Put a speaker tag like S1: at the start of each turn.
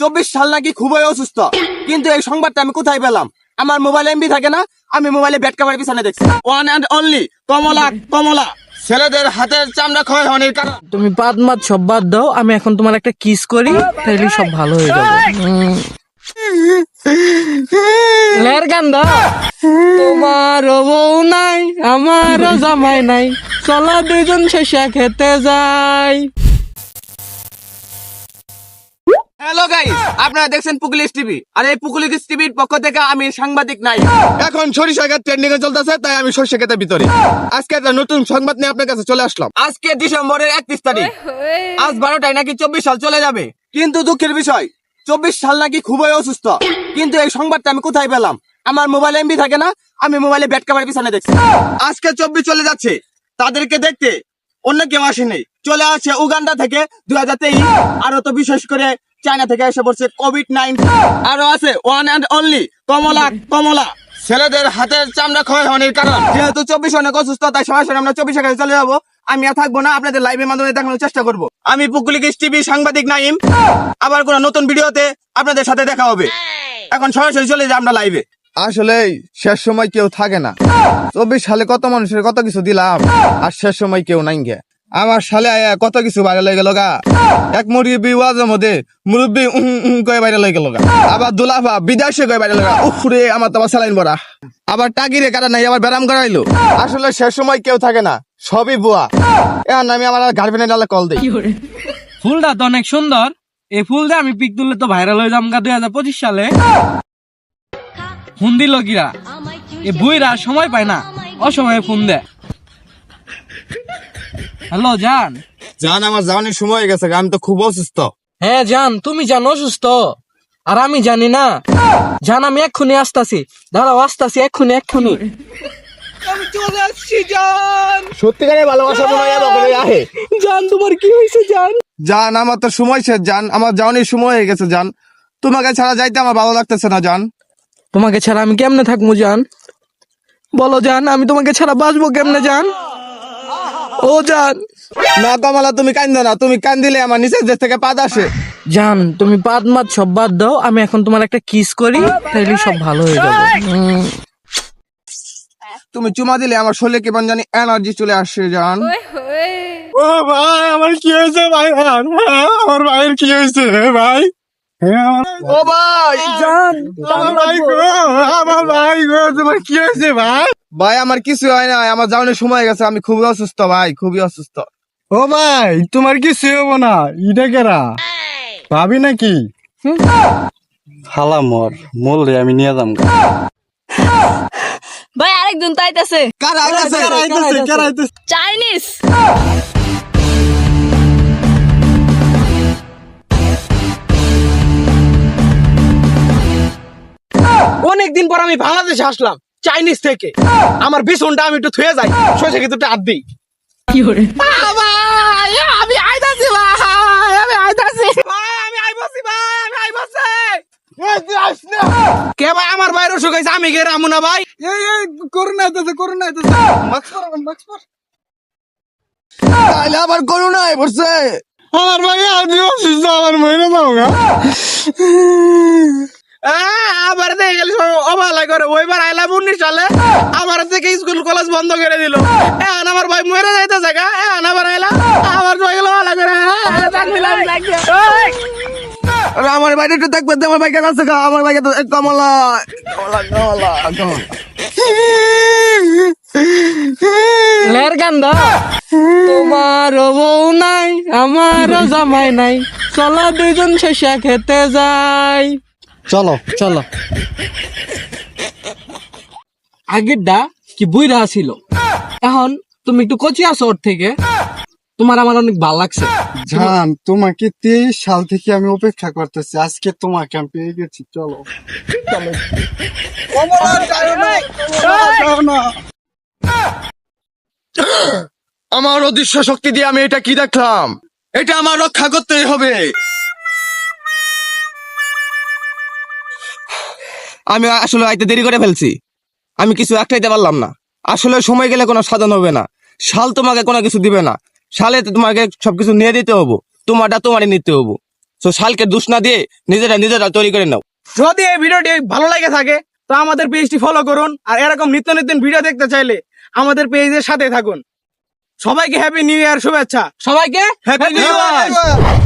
S1: চব্বিশ সাল নাকি খুবই অসুস্থ। কিন্তু এই সংবাদটা আমি কোথায় পেলাম? আমার মোবাইল এমবি থাকে না, আমি মোবাইলে ব্যাট কাভার পিছনে দেখছি। ওয়ান অ্যান্ড অনলি কমলা কমলা। ছেলেদের হাতের চামড়া ক্ষয় হওয়ার কারণ।
S2: তুমি বাদ মাত সব বাদ দাও, আমি এখন তোমার একটা কিস করি, তাহলে সব ভালো হয়ে যাবে। লের গান্দা। তোমার বউ নাই, আমারও জামাই নাই, চলা দুজন শেষে খেতে যাই।
S1: হ্যালো গাইস আপনারা দেখছেন পুকুলিস টিভি। আর এই পুকুলিস টিভির পক্ষ থেকে আমি সাংবাদিক নাই। এখন সরিষা গাছ ট্রেন্ডিং এ চলতেছে তাই আমি সরিষা খেতে ভিতরে। আজকে একটা নতুন সংবাদ নিয়ে আপনার কাছে চলে আসলাম। আজকে ডিসেম্বরের একত্রিশ তারিখ। আজ বারোটায় নাকি চব্বিশ সাল চলে যাবে। কিন্তু দুঃখের বিষয় চব্বিশ সাল নাকি খুবই অসুস্থ। কিন্তু এই সংবাদটা আমি কোথায় পেলাম? আমার মোবাইল এমবি থাকে না আমি মোবাইলে ব্যাট কাভার পিছনে দেখছি। আজকে চব্বিশ চলে যাচ্ছে। তাদেরকে দেখতে অন্য কেউ আসেনি। চলে আসছে উগান্ডা থেকে দুই হাজার তেইশ। আরও তো বিশেষ করে চায়না থেকে এসে পড়ছে কোভিড নাইন্টিন আরও আছে ওয়ান অ্যান্ড অনলি কমলা কমলা। ছেলেদের হাতের চামড়া ক্ষয় হওয়ার কারণ। যেহেতু চব্বিশ অনেক অসুস্থ, তাই সরাসরি আমরা চব্বিশে কাছে চলে যাব। আমি আর থাকব না, আপনাদের লাইভের মাধ্যমে দেখানোর চেষ্টা করব। আমি পুকুলিকিস টিভি সাংবাদিক নাইম। আবার কোন নতুন ভিডিওতে আপনাদের সাথে দেখা হবে। এখন সরাসরি চলে যাই আমরা লাইভে
S3: আসলে শেষ সময় কেউ থাকে না। চব্বিশ সালে কত মানুষের কত কিছু দিলাম, আর শেষ সময় কেউ নাই গে। আমার সালে আয়া কত কিছু বাইরে লয়ে গেল গা। এক মুরব্বী ওয়াজের মধ্যে মুরব্বী উম উম কয়ে বাইরে লয়ে গেল গা। আবার দুলাফা বিদেশে কয়ে বাইরে লগা উফরে আমার তো আবার স্যালাইন বড়া আবার টাকিরে কাটা নাই, আবার ব্যারাম করাইলো। আসলে শেষ সময় কেউ থাকে না, সবই বুয়া। এখন আমি আমার গার্লফ্রেন্ডের ডালে কল দিই।
S2: ফুলটা তো অনেক সুন্দর। এই ফুল দিয়ে আমি পিক তুললে তো ভাইরাল হয়ে যাম গা দুই হাজার পঁচিশ সালে। ফোন দিল কিরা? এ বুইরা সময় পায় না, অসময়ে ফোন দেয়। হ্যালো জান।
S3: জান আমার যাওয়ানোর সময় হয়ে গেছে আমি তো খুব অসুস্থ।
S2: হ্যাঁ জান তুমি জান অসুস্থ? আর আমি জানি না। জান আমি এক্ষুনি আসতাছি। দাঁড়াও আসতাছি এক্ষুনি এক্ষুনি। আমি চলে আসছি জান।
S3: সত্যিকারের ভালোবাসা মনে হয় আমাকে আহে।
S2: জান তোমার কি হয়েছে জান?
S3: জান আমার তো সময় শেষ জান। আমার যাওয়ানোর সময় হয়ে গেছে জান। তোমাকে ছাড়া যাইতে আমার ভালো লাগতেছে না জান।
S2: তোমাকে ছাড়া আমি কেমনে থাকব জান? বলো জান আমি তোমাকে ছাড়া বাঁচবো কেমনে জান? ও জান।
S3: না কমলা তুমি কান্দো না তুমি কান্দিলে আমার নিচের দেশ থেকে পাদ আসে।
S2: জান তুমি বাদ মাত সব বাদ দাও আমি এখন তোমার একটা কিস করি তাহলে সব ভালো হয়ে যাবে। উম।
S3: তুমি চুমা দিলে আমার শরীরে কেমন জানি এনার্জি চলে আসছে জান।
S1: ও ভাই আমার কি হয়েছে ভাই? আমার ভাইয়ের কি হয়েছে ভাই? ও ভাই!
S2: জান
S1: আমার ভাই গো আমার ভাই গো তোমার কি হয়েছে ভাই?
S3: ভাই আমার কিছু হয় না আমার যাওয়ানোর সময় গেছে আমি খুবই অসুস্থ ভাই খুবই অসুস্থ।
S1: ও ভাই তোমার কিছু হব না এটা কেরা? ভাবি নাকি?
S4: হালা মর মরলে আমি নিয়ে যাম
S5: ভাই আরেকজন তাইতাছে
S3: কারা আইতাছে?
S1: কেরাইতেছে কেরাইতেছে
S5: চাইনিজ
S1: অনেকদিন পর আমি বাংলাদেশে আসলাম চাইনিজ থেকে। আমার বিছনটা আমি একটু থুয়ে যাই সে কিন্তু হাত দিই।
S5: কি করে?
S1: ভাই আমি আইতাছি ভাই আমি আইতাছি। ভাই আমি আইতাছি ভাই আমি আইতাছি। কে ভাই আমার বাইরে অসুখ হয়েছে আমি কে রামু না ভাই। এই এই করোনা আইতাছে করোনা আইতাছে। মাস্ক পর মাস্ক পর।
S3: তাইলে আবার করোনা আই পড়ছে
S1: আমার ভাই আমি অসুস্থ আমার মহিলা দাও গা। আবার দেখে গেল অবালা করে। ওইবার আইলাম উনিশ সালে আমার থেকে স্কুল কলেজ বন্ধ করে দিল। এখন আমার ভাই মরে যাইতে জায়গা এখন আবার আইলাম আমার হয়ে গেল অবালা করে। আরে আমার বাইরে একটু দেখবে আমার বাইকে আছে গা আমার বাইকে তো কমলা। কমলা কমলা
S2: লের তোমার বউ নাই আমারও জামাই নাই। চলা দুজন শেষা খেতে যাই।
S4: চলো
S2: চলো। আগেরটা কি বুইরা ছিল এখন তুমি একটু কচি আছো ওর থেকে। তোমার আমার অনেক ভালো লাগছে।
S4: জান তোমাকে তেইশ সাল থেকে আমি অপেক্ষা করতেছি। আজকে তোমাকে আমি পেয়ে গেছি চলো।
S3: আমার অদৃশ্য শক্তি দিয়ে আমি এটা কি দেখলাম? এটা আমার রক্ষা করতেই হবে।
S1: আমি আসলে আইতে দেরি করে ফেলছি। আমি কিছু একটাইতে পারলাম না। আসলে সময় গেলে কোনো সাধন হবে না। শাল তোমাকে কোনো কিছু দিবে না। শালে তো তোমাকে সবকিছু নিয়ে দিতে হব। তোমারটা তোমারই নিতে হব। তো শালকে দুষ না দিয়ে নিজেরা নিজেরা তৈরি করে নাও।
S6: যদি এই ভিডিওটি ভালো লাগে থাকে তো আমাদের পেজটি ফলো করুন আর এরকম নিত্য নতুন ভিডিও দেখতে চাইলে আমাদের পেজের সাথে থাকুন। সবাইকে হ্যাপি নিউ ইয়ার শুভেচ্ছা।
S2: সবাইকে
S6: হ্যাপি নিউ ইয়ার